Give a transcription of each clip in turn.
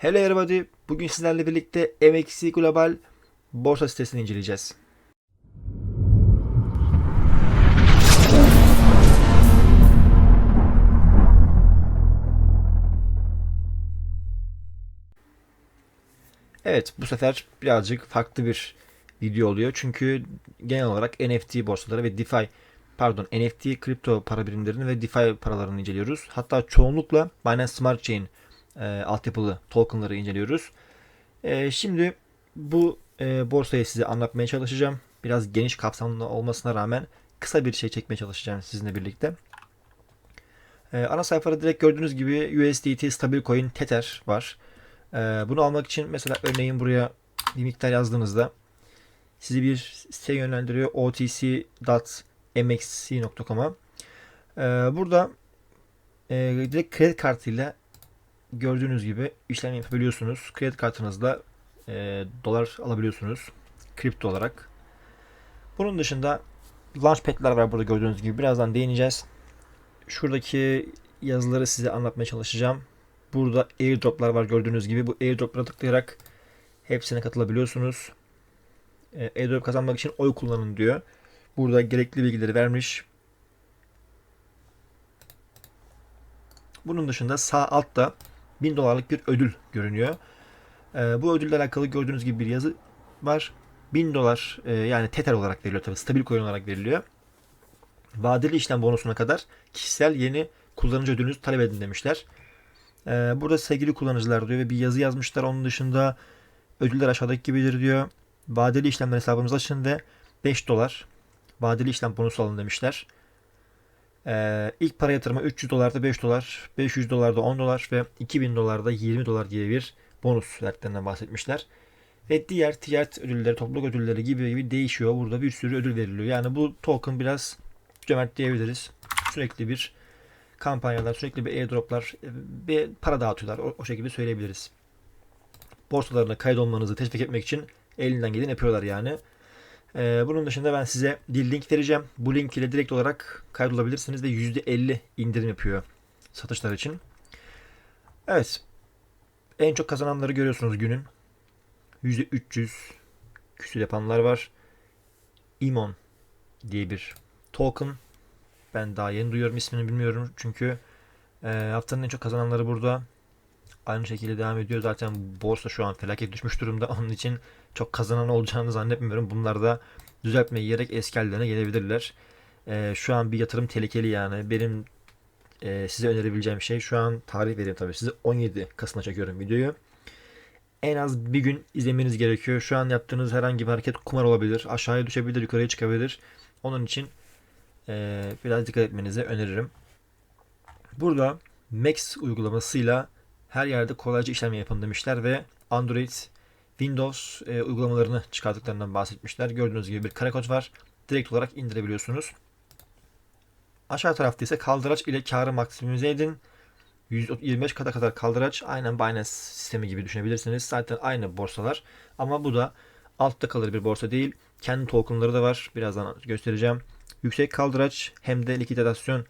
Hello everybody. Bugün sizlerle birlikte MXC Global borsa sitesini inceleyeceğiz. Evet, bu sefer birazcık farklı bir video oluyor. Çünkü genel olarak NFT borsaları ve DeFi pardon NFT kripto para birimlerini ve DeFi paralarını inceliyoruz. Hatta çoğunlukla Binance Smart Chain e, altyapılı tokenları inceliyoruz. E, şimdi bu e, borsayı size anlatmaya çalışacağım. Biraz geniş kapsamlı olmasına rağmen kısa bir şey çekmeye çalışacağım sizinle birlikte. E, ana sayfada direkt gördüğünüz gibi USDT, Stablecoin, Tether var. E, bunu almak için mesela örneğin buraya bir miktar yazdığınızda sizi bir site yönlendiriyor otc.mxc.com'a. E, burada e, direkt kredi kartıyla gördüğünüz gibi işlem yapabiliyorsunuz. Kredi kartınızla e, dolar alabiliyorsunuz. Kripto olarak. Bunun dışında launchpad'ler var burada gördüğünüz gibi. Birazdan değineceğiz. Şuradaki yazıları size anlatmaya çalışacağım. Burada airdroplar var gördüğünüz gibi. Bu airdroplara tıklayarak hepsine katılabiliyorsunuz. E, airdrop kazanmak için oy kullanın diyor. Burada gerekli bilgileri vermiş. Bunun dışında sağ altta 1000 dolarlık bir ödül görünüyor. E, bu ödülle alakalı gördüğünüz gibi bir yazı var. 1000 dolar e, yani Tether olarak veriliyor tabii. Stabil coin olarak veriliyor. Vadeli işlem bonusuna kadar kişisel yeni kullanıcı ödülünüzü talep edin demişler. E, burada sevgili kullanıcılar diyor ve bir yazı yazmışlar. Onun dışında ödüller aşağıdaki gibidir diyor. Vadeli işlemler hesabınızı açın ve 5 dolar vadeli işlem bonusu alın demişler. Ee, ilk para yatırma 300 dolarda 5 dolar, 500 dolarda 10 dolar ve 2000 dolarda 20 dolar diye bir bonus verdiklerinden bahsetmişler. Ve diğer ticaret ödülleri, topluluk ödülleri gibi gibi değişiyor. Burada bir sürü ödül veriliyor. Yani bu token biraz cömert diyebiliriz. Sürekli bir kampanyalar, sürekli bir airdroplar ve para dağıtıyorlar. O, o şekilde söyleyebiliriz. Borsalarına kaydolmanızı teşvik etmek için elinden geleni yapıyorlar yani. Ee, bunun dışında ben size bir link vereceğim. Bu link ile direkt olarak kaydolabilirsiniz ve %50 indirim yapıyor satışlar için. Evet. En çok kazananları görüyorsunuz günün. %300 küsür yapanlar var. Imon diye bir token. Ben daha yeni duyuyorum ismini bilmiyorum. Çünkü e, haftanın en çok kazananları burada. Aynı şekilde devam ediyor. Zaten borsa şu an felaket düşmüş durumda. Onun için çok kazanan olacağını zannetmiyorum. Bunlar da düzeltmeyi yiyerek eski hallerine gelebilirler. Ee, şu an bir yatırım tehlikeli yani. Benim e, size önerebileceğim şey şu an tarih vereyim tabii size 17 Kasım'a çekiyorum videoyu. En az bir gün izlemeniz gerekiyor. Şu an yaptığınız herhangi bir hareket kumar olabilir. Aşağıya düşebilir, yukarıya çıkabilir. Onun için e, biraz dikkat etmenizi öneririm. Burada Max uygulamasıyla her yerde kolayca işlem yapın demişler ve Android, Windows e, uygulamalarını çıkarttıklarından bahsetmişler. Gördüğünüz gibi bir kare kod var. Direkt olarak indirebiliyorsunuz. Aşağı tarafta ise kaldıraç ile karı maksimize edin. 125 kata kadar kaldıraç aynen Binance sistemi gibi düşünebilirsiniz. Zaten aynı borsalar ama bu da altta kalır bir borsa değil. Kendi tokenları da var. Birazdan göstereceğim. Yüksek kaldıraç hem de likidasyon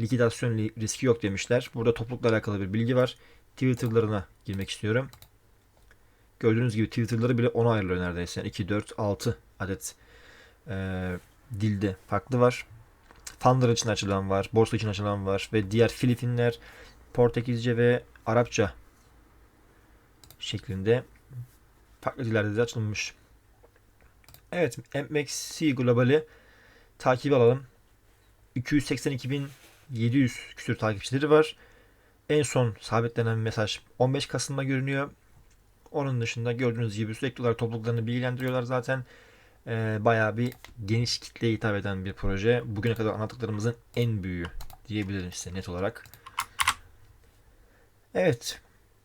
likidasyon riski yok demişler. Burada toplulukla alakalı bir bilgi var. Twitter'larına girmek istiyorum. Gördüğünüz gibi Twitter'ları bile 10'a ayrılıyor neredeyse. 2, 4, 6 adet e, dilde farklı var. Fanlar için açılan var, borsa için açılan var ve diğer Filipinler, Portekizce ve Arapça şeklinde farklı dillerde de açılmış. Evet, MXC Global'i takip alalım. 282.700 küsür takipçileri var. En son sabitlenen mesaj 15 Kasım'da görünüyor. Onun dışında gördüğünüz gibi sürekli olarak topluluklarını bilgilendiriyorlar zaten. Ee, bayağı bir geniş kitleye hitap eden bir proje. Bugüne kadar anlattıklarımızın en büyüğü diyebilirim size net olarak. Evet.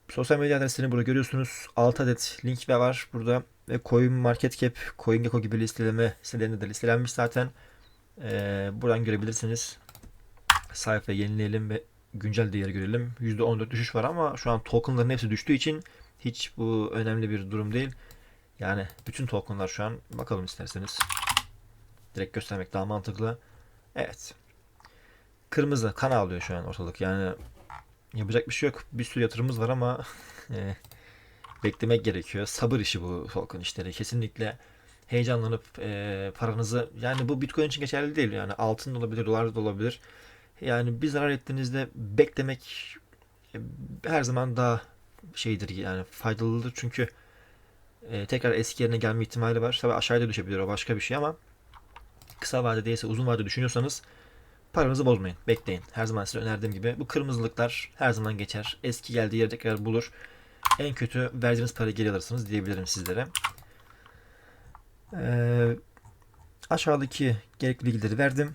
Sosyal medya adreslerini burada görüyorsunuz. 6 adet link ve var burada. Ve Coin Market Cap, CoinGecko gibi listeleme sitelerinde de listelenmiş zaten. Ee, buradan görebilirsiniz. Sayfayı yenileyelim ve güncel değeri görelim. %14 düşüş var ama şu an tokenların hepsi düştüğü için hiç bu önemli bir durum değil. Yani bütün tokenlar şu an bakalım isterseniz. Direkt göstermek daha mantıklı. Evet. Kırmızı kan alıyor şu an ortalık. Yani yapacak bir şey yok. Bir sürü yatırımımız var ama e, beklemek gerekiyor. Sabır işi bu Falcon işleri. Kesinlikle heyecanlanıp e, paranızı yani bu Bitcoin için geçerli değil. Yani altın da olabilir, dolar da olabilir. Yani bir zarar ettiğinizde beklemek e, her zaman daha şeydir yani faydalıdır çünkü e, tekrar eski yerine gelme ihtimali var. Tabii aşağıya düşebilir o başka bir şey ama kısa vadede ise uzun vadede düşünüyorsanız paranızı bozmayın. Bekleyin. Her zaman size önerdiğim gibi bu kırmızılıklar her zaman geçer. Eski geldiği yeri tekrar bulur. En kötü verdiğiniz parayı geri alırsınız diyebilirim sizlere. Ee, aşağıdaki gerekli bilgileri verdim.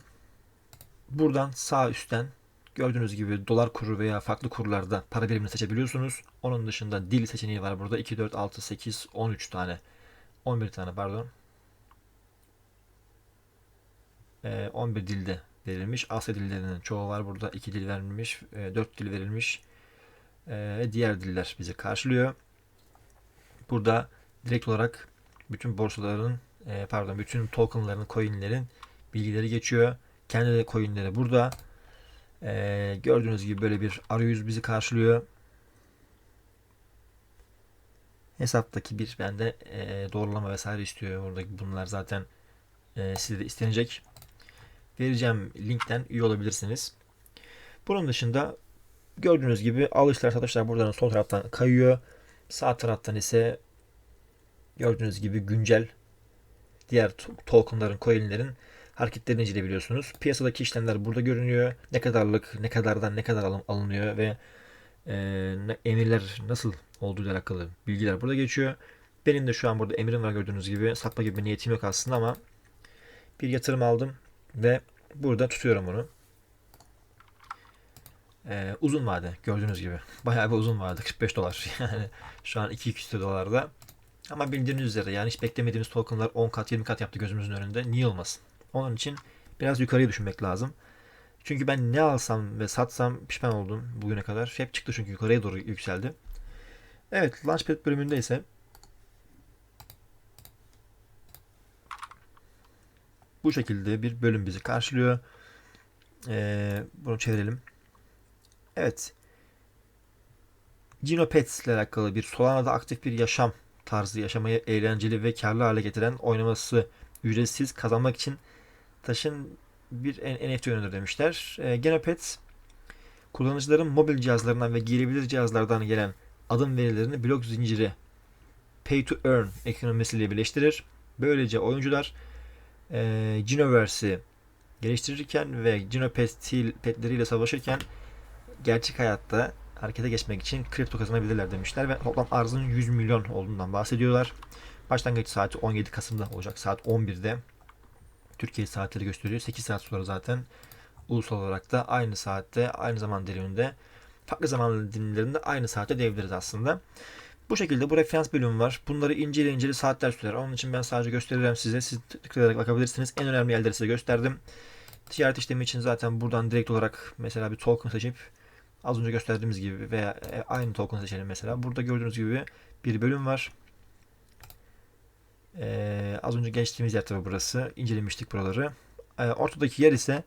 Buradan sağ üstten gördüğünüz gibi dolar kuru veya farklı kurlarda para birimini seçebiliyorsunuz. Onun dışında dil seçeneği var burada. 2, 4, 6, 8, 13 tane. 11 tane pardon. Ee, 11 dilde verilmiş. Asya dillerinin çoğu var burada. 2 dil verilmiş. 4 dil verilmiş. Ee, diğer diller bizi karşılıyor. Burada direkt olarak bütün borsaların e, pardon bütün tokenların, coinlerin bilgileri geçiyor. Kendi coinleri burada. Ee, gördüğünüz gibi böyle bir arayüz bizi karşılıyor. Hesaptaki bir bende e, doğrulama vesaire istiyor. Oradaki bunlar zaten e, size de istenecek. Vereceğim linkten üye olabilirsiniz. Bunun dışında gördüğünüz gibi alışlar satışlar buradan sol taraftan kayıyor. Sağ taraftan ise gördüğünüz gibi güncel diğer tokenların, coinlerin hareketlerini inceleyebiliyorsunuz. Piyasadaki işlemler burada görünüyor. Ne kadarlık, ne kadardan ne kadar alım alınıyor ve e, emirler nasıl olduğu ile alakalı bilgiler burada geçiyor. Benim de şu an burada emirim var gördüğünüz gibi. Satma gibi bir niyetim yok aslında ama bir yatırım aldım ve burada tutuyorum bunu. Ee, uzun vade gördüğünüz gibi. Bayağı bir uzun vade 45 dolar. Yani şu an 2 200 dolarda. Ama bildiğiniz üzere yani hiç beklemediğimiz tokenlar 10 kat 20 kat yaptı gözümüzün önünde. Niye olmasın? Onun için biraz yukarıya düşünmek lazım. Çünkü ben ne alsam ve satsam pişman oldum bugüne kadar. Hep çıktı çünkü yukarıya doğru yükseldi. Evet Launchpad bölümünde ise bu şekilde bir bölüm bizi karşılıyor. Ee, bunu çevirelim. Evet. Genopets ile alakalı bir Solana'da aktif bir yaşam tarzı yaşamayı eğlenceli ve karlı hale getiren oynaması ücretsiz kazanmak için taşın bir NFT ürünüdür demişler. E, Genopets kullanıcıların mobil cihazlarından ve giyilebilir cihazlardan gelen adım verilerini blok zinciri Pay to Earn ekonomisiyle birleştirir. Böylece oyuncular e, Genoverse'i geliştirirken ve Genopets petleriyle savaşırken gerçek hayatta harekete geçmek için kripto kazanabilirler demişler ve toplam arzın 100 milyon olduğundan bahsediyorlar. Başlangıç saati 17 Kasım'da olacak. Saat 11'de. Türkiye saatleri gösteriyor. 8 saat sonra zaten ulusal olarak da aynı saatte, aynı zaman diliminde, farklı zaman dilimlerinde aynı saatte diyebiliriz aslında. Bu şekilde bu referans bölümü var. Bunları incele incele saatler sürer. Onun için ben sadece göstereceğim size. Siz tıklayarak bakabilirsiniz. En önemli yerleri size gösterdim. Ticaret işlemi için zaten buradan direkt olarak mesela bir token seçip az önce gösterdiğimiz gibi veya e, aynı token seçelim mesela. Burada gördüğünüz gibi bir bölüm var. Ee, az önce geçtiğimiz yer tabi burası. İncelemiştik buraları. Ee, ortadaki yer ise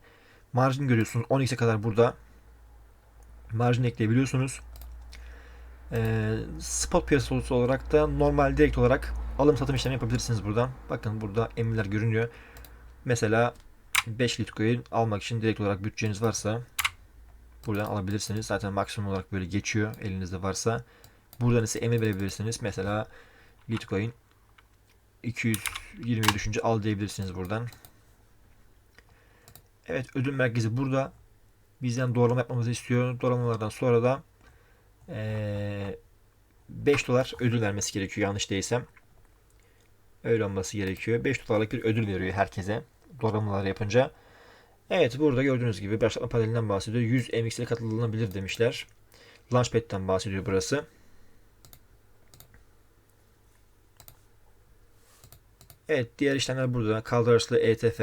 marjin görüyorsunuz. 10x'e kadar burada marjin ekleyebiliyorsunuz. Ee, spot piyasası olarak da normal direkt olarak alım satım işlemi yapabilirsiniz buradan. Bakın burada emirler görünüyor. Mesela 5 Litecoin almak için direkt olarak bütçeniz varsa buradan alabilirsiniz. Zaten maksimum olarak böyle geçiyor elinizde varsa. Buradan ise emir verebilirsiniz. Mesela Litecoin 220 düşünce al diyebilirsiniz buradan. Evet ödül merkezi burada. Bizden doğrulama yapmamızı istiyor. Doğrulamalardan sonra da ee, 5 dolar ödül vermesi gerekiyor yanlış değilsem. Öyle olması gerekiyor. 5 dolarlık bir ödül veriyor herkese. Doğrulamalar yapınca. Evet burada gördüğünüz gibi başlatma panelinden bahsediyor. 100 MX ile katılınabilir demişler. Launchpad'den bahsediyor burası. Evet diğer işlemler burada. Kaldırışlı ETF.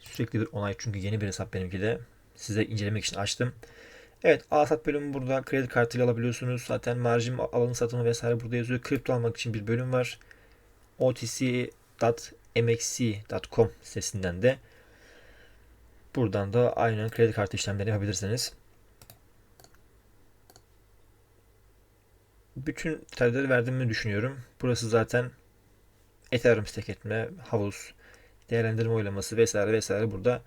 Sürekli bir onay çünkü yeni bir hesap benimki de. Size incelemek için açtım. Evet alsat bölümü burada. Kredi kartıyla alabiliyorsunuz. Zaten marjin alım satımı vesaire burada yazıyor. Kripto almak için bir bölüm var. otc.mxc.com sitesinden de buradan da aynen kredi kartı işlemleri yapabilirsiniz. Bütün detayları verdiğimi düşünüyorum. Burası zaten Ethereum stake etme, havuz, değerlendirme oylaması vesaire vesaire burada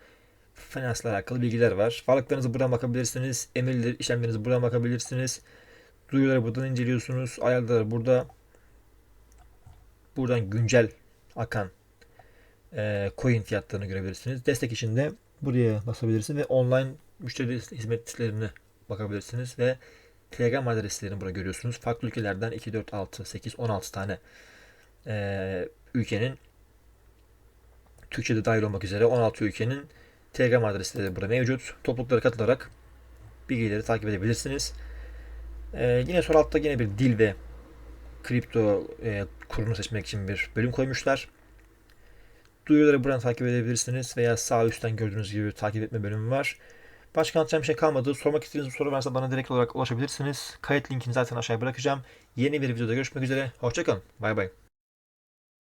finansla alakalı bilgiler var. Varlıklarınızı buradan bakabilirsiniz. Emirli işlemlerinizi buradan bakabilirsiniz. Duyuruları buradan inceliyorsunuz. Ayarları burada. Buradan güncel akan e, coin fiyatlarını görebilirsiniz. Destek için de buraya basabilirsiniz ve online müşteri hizmetlerine bakabilirsiniz ve Telegram adreslerini burada görüyorsunuz. Farklı ülkelerden 2, 4, 6, 8, 16 tane e, ülkenin Türkçe'de dahil olmak üzere 16 ülkenin Telegram adresleri de burada mevcut. Topluluklara katılarak bilgileri takip edebilirsiniz. E, yine sol altta yine bir dil ve kripto e, kurunu seçmek için bir bölüm koymuşlar. Duyuruları buradan takip edebilirsiniz veya sağ üstten gördüğünüz gibi takip etme bölümü var. Başka anlatacağım bir şey kalmadı. Sormak istediğiniz bir soru varsa bana direkt olarak ulaşabilirsiniz. Kayıt linkini zaten aşağıya bırakacağım. Yeni bir videoda görüşmek üzere. Hoşçakalın. Bay bay.